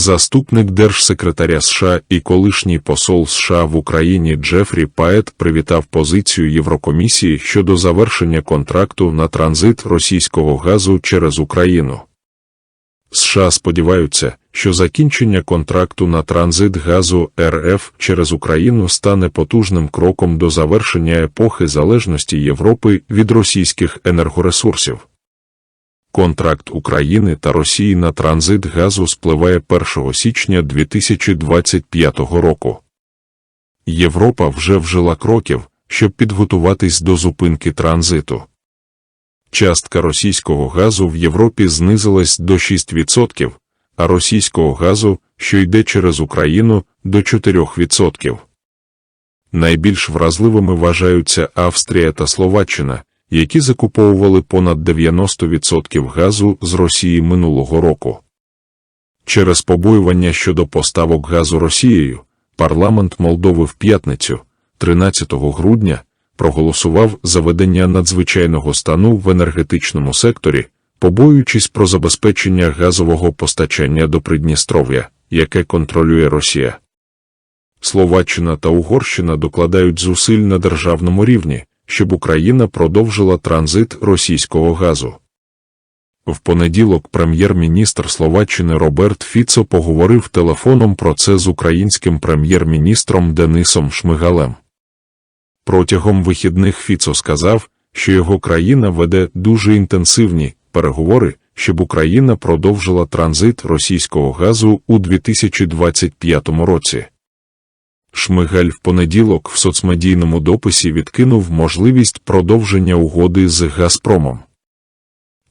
Заступник держсекретаря США і колишній посол США в Україні Джефрі Пает привітав позицію Єврокомісії щодо завершення контракту на транзит російського газу через Україну. США сподіваються, що закінчення контракту на транзит газу РФ через Україну стане потужним кроком до завершення епохи залежності Європи від російських енергоресурсів. Контракт України та Росії на транзит газу спливає 1 січня 2025 року. Європа вже вжила кроків, щоб підготуватись до зупинки транзиту. Частка російського газу в Європі знизилась до 6%, а російського газу, що йде через Україну, до 4%. Найбільш вразливими вважаються Австрія та Словаччина, які закуповували понад 90% газу з Росії минулого року. Через побоювання щодо поставок газу Росією, парламент Молдови в п'ятницю, 13 грудня, проголосував за ведення надзвичайного стану в енергетичному секторі, побоюючись про забезпечення газового постачання до Придністров'я, яке контролює Росія. Словаччина та Угорщина докладають зусиль на державному рівні, щоб Україна продовжила транзит російського газу. В понеділок прем'єр-міністр Словаччини Роберт Фіцо поговорив телефоном про це з українським прем'єр-міністром Денисом Шмигалем. Протягом вихідних Фіцо сказав, що його країна веде дуже інтенсивні переговори, щоб Україна продовжила транзит російського газу у 2025 році. Шмигаль в понеділок в соцмедійному дописі відкинув можливість продовження угоди з Газпромом.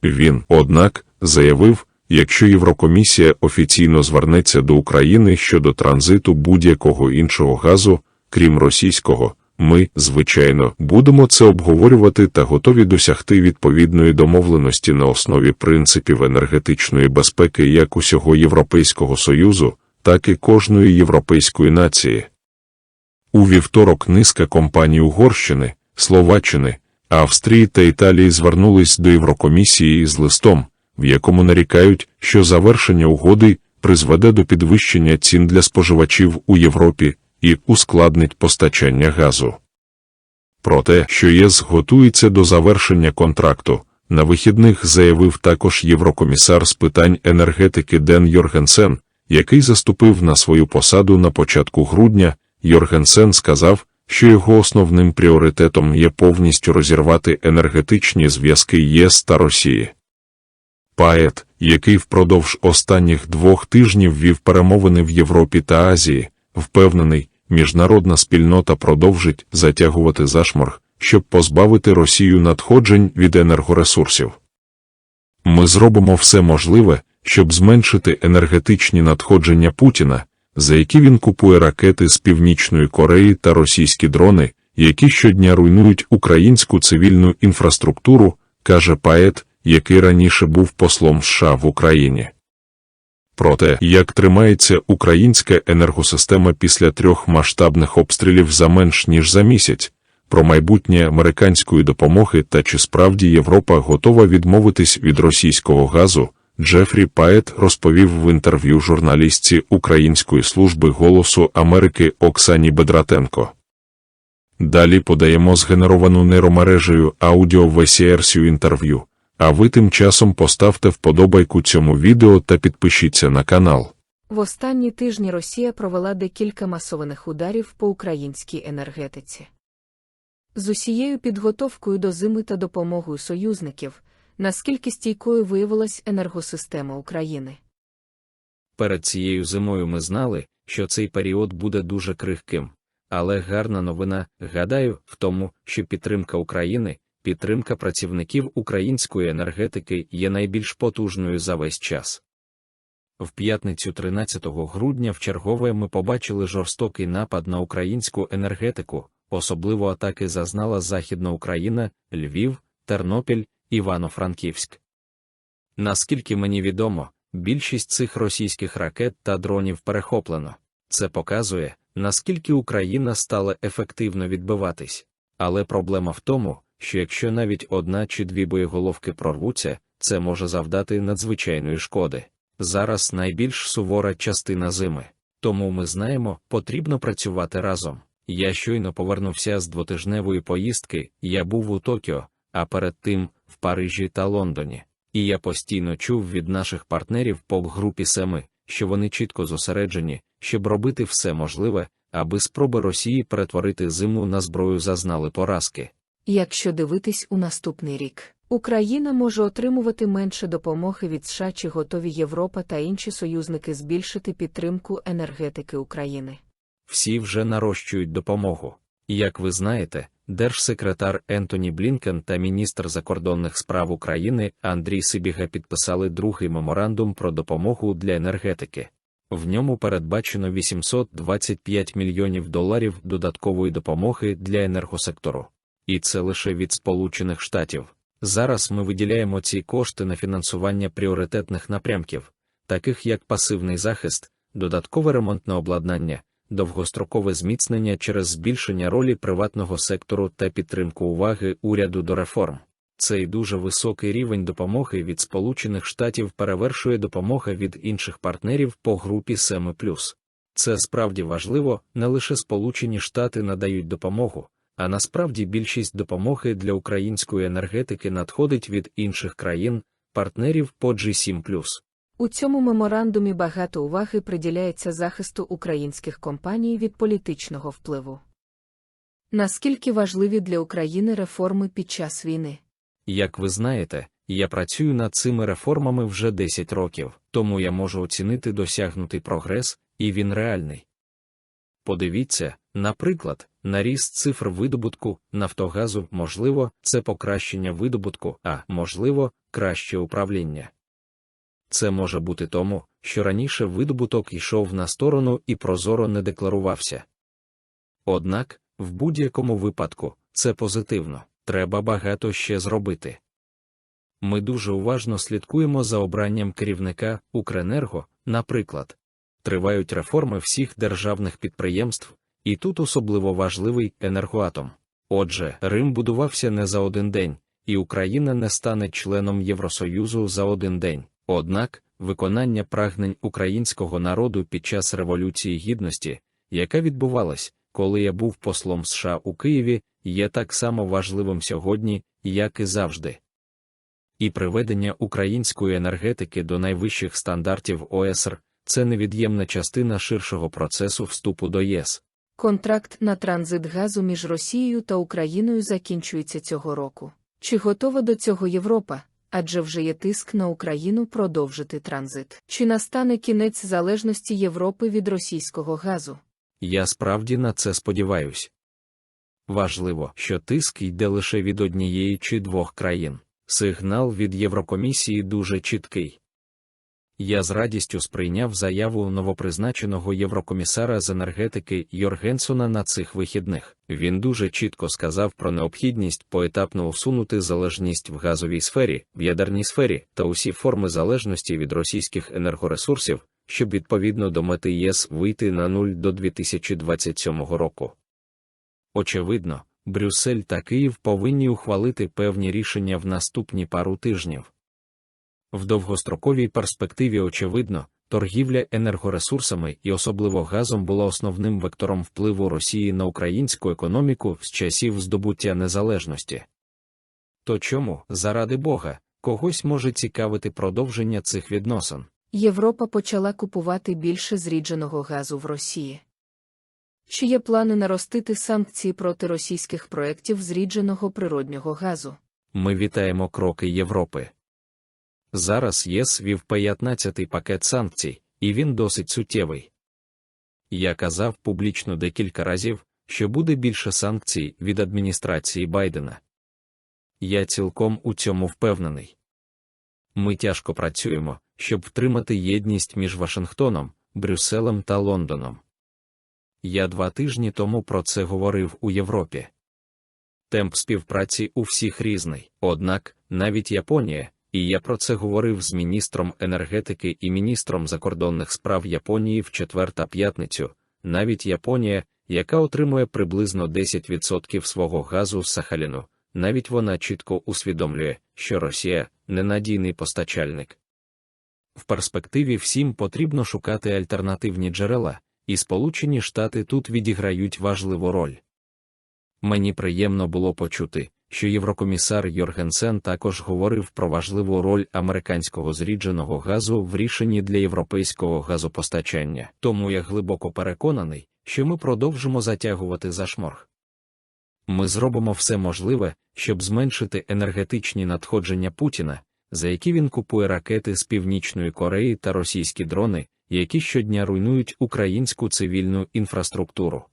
Він, однак, заявив, якщо Єврокомісія офіційно звернеться до України щодо транзиту будь-якого іншого газу, крім російського, ми, звичайно, будемо це обговорювати та готові досягти відповідної домовленості на основі принципів енергетичної безпеки як усього Європейського Союзу, так і кожної європейської нації. У вівторок низка компаній Угорщини, Словаччини, Австрії та Італії звернулись до Єврокомісії з листом, в якому нарікають, що завершення угоди призведе до підвищення цін для споживачів у Європі і ускладнить постачання газу. Про те, що ЄС готується до завершення контракту, на вихідних заявив також єврокомісар з питань енергетики Ден Йоргенсен, який заступив на свою посаду на початку грудня. Йоргенсен сказав, що його основним пріоритетом є повністю розірвати енергетичні зв'язки ЄС та Росії. Пает, який впродовж останніх двох тижнів вів перемовини в Європі та Азії, впевнений, міжнародна спільнота продовжить затягувати зашморг, щоб позбавити Росію надходжень від енергоресурсів. Ми зробимо все можливе, щоб зменшити енергетичні надходження Путіна, за які він купує ракети з Північної Кореї та російські дрони, які щодня руйнують українську цивільну інфраструктуру, каже Пает, який раніше був послом США в Україні. Про те, як тримається українська енергосистема після трьох масштабних обстрілів за менш ніж за місяць, про майбутнє американської допомоги та чи справді Європа готова відмовитись від російського газу. Джефрі Пает розповів в інтерв'ю журналістці Української служби голосу Америки Оксані Бедратенко. Далі подаємо згенеровану нейромережею аудіоверсію інтерв'ю, а ви тим часом поставте вподобайку цьому відео та підпишіться на канал. В останні тижні Росія провела декілька масованих ударів по українській енергетиці. З усією підготовкою до зими та допомогою союзників, наскільки стійкою виявилась енергосистема України. Перед цією зимою ми знали, що цей період буде дуже крихким, але гарна новина, гадаю, в тому, що підтримка України, підтримка працівників української енергетики є найбільш потужною за весь час. В п'ятницю 13 грудня в чергове ми побачили жорстокий напад на українську енергетику, особливо атаки зазнала Західна Україна, Львів, Тернопіль, Івано-Франківськ. Наскільки мені відомо, більшість цих російських ракет та дронів перехоплено. Це показує, наскільки Україна стала ефективно відбиватись. Але проблема в тому, що якщо навіть одна чи дві боєголовки прорвуться, це може завдати надзвичайної шкоди. Зараз найбільш сувора частина зими. Тому ми знаємо, потрібно працювати разом. Я щойно повернувся з двотижневої поїздки, я був у Токіо, а перед тим в Парижі та Лондоні. І я постійно чув від наших партнерів по групі Семи, що вони чітко зосереджені, щоб робити все можливе, аби спроби Росії перетворити зиму на зброю зазнали поразки. Якщо дивитись у наступний рік, Україна може отримувати менше допомоги від США чи готові Європа та інші союзники збільшити підтримку енергетики України. Всі вже нарощують допомогу. Як ви знаєте, держсекретар Ентоні Блінкен та міністр закордонних справ України Андрій Сибіга підписали другий меморандум про допомогу для енергетики. В ньому передбачено 825 мільйонів доларів додаткової допомоги для енергосектору. І це лише від Сполучених Штатів. Зараз ми виділяємо ці кошти на фінансування пріоритетних напрямків, таких як пасивний захист, додаткове ремонтне обладнання, довгострокове зміцнення через збільшення ролі приватного сектору та підтримку уваги уряду до реформ. Цей дуже високий рівень допомоги від Сполучених Штатів перевершує допомога від інших партнерів по групі 7+. Це справді важливо, не лише Сполучені Штати надають допомогу, а насправді більшість допомоги для української енергетики надходить від інших країн, партнерів по G7+. У цьому меморандумі багато уваги приділяється захисту українських компаній від політичного впливу. Наскільки важливі для України реформи під час війни? Як ви знаєте, я працюю над цими реформами вже 10 років, тому я можу оцінити досягнутий прогрес, і він реальний. Подивіться, наприклад, на ріст цифр видобутку Нафтогазу, можливо, це покращення видобутку, а можливо, краще управління. Це може бути тому, що раніше видобуток йшов на сторону і прозоро не декларувався. Однак, в будь-якому випадку, це позитивно, треба багато ще зробити. Ми дуже уважно слідкуємо за обранням керівника Укренерго, наприклад. Тривають реформи всіх державних підприємств, і тут особливо важливий енергоатом. Отже, Рим будувався не за один день, і Україна не стане членом Євросоюзу за один день. Однак, виконання прагнень українського народу під час Революції Гідності, яка відбувалась, коли я був послом США у Києві, є так само важливим сьогодні, як і завжди. І приведення української енергетики до найвищих стандартів ОСР це невід'ємна частина ширшого процесу вступу до ЄС. Контракт на транзит газу між Росією та Україною закінчується цього року. Чи готова до цього Європа? Адже вже є тиск на Україну продовжити транзит. Чи настане кінець залежності Європи від російського газу? Я справді на це сподіваюсь. Важливо, що тиск йде лише від однієї чи двох країн. Сигнал від Єврокомісії дуже чіткий. Я з радістю сприйняв заяву новопризначеного єврокомісара з енергетики Йоргенсона на цих вихідних. Він дуже чітко сказав про необхідність поетапно усунути залежність в газовій сфері, в ядерній сфері та усі форми залежності від російських енергоресурсів, щоб відповідно до мети ЄС вийти на нуль до 2027 року. Очевидно, Брюссель та Київ повинні ухвалити певні рішення в наступні пару тижнів. В довгостроковій перспективі очевидно, торгівля енергоресурсами і особливо газом була основним вектором впливу Росії на українську економіку з часів здобуття незалежності. То чому, заради Бога, когось може цікавити продовження цих відносин? Європа почала купувати більше зрідженого газу в Росії. Чи є плани наростити санкції проти російських проєктів зрідженого природнього газу? Ми вітаємо кроки Європи. Зараз ЄС вів 15-й пакет санкцій, і він досить суттєвий. Я казав публічно декілька разів, що буде більше санкцій від адміністрації Байдена. Я цілком у цьому впевнений. Ми тяжко працюємо, щоб втримати єдність між Вашингтоном, Брюсселем та Лондоном. Я два тижні тому про це говорив у Європі. Темп співпраці у всіх різний, однак навіть Японія, і я про це говорив з міністром енергетики і міністром закордонних справ Японії в четвер та п'ятницю, навіть Японія, яка отримує приблизно 10% свого газу з Сахаліну, навіть вона чітко усвідомлює, що Росія ненадійний постачальник. В перспективі всім потрібно шукати альтернативні джерела, і Сполучені Штати тут відіграють важливу роль. Мені приємно було почути, що єврокомісар Йоргенсен також говорив про важливу роль американського зрідженого газу в рішенні для європейського газопостачання. Тому я глибоко переконаний, що ми продовжимо затягувати зашморг. Ми зробимо все можливе, щоб зменшити енергетичні надходження Путіна, за які він купує ракети з Північної Кореї та російські дрони, які щодня руйнують українську цивільну інфраструктуру.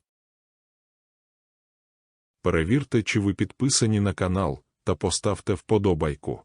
Перевірте, чи ви підписані на канал, та поставте вподобайку.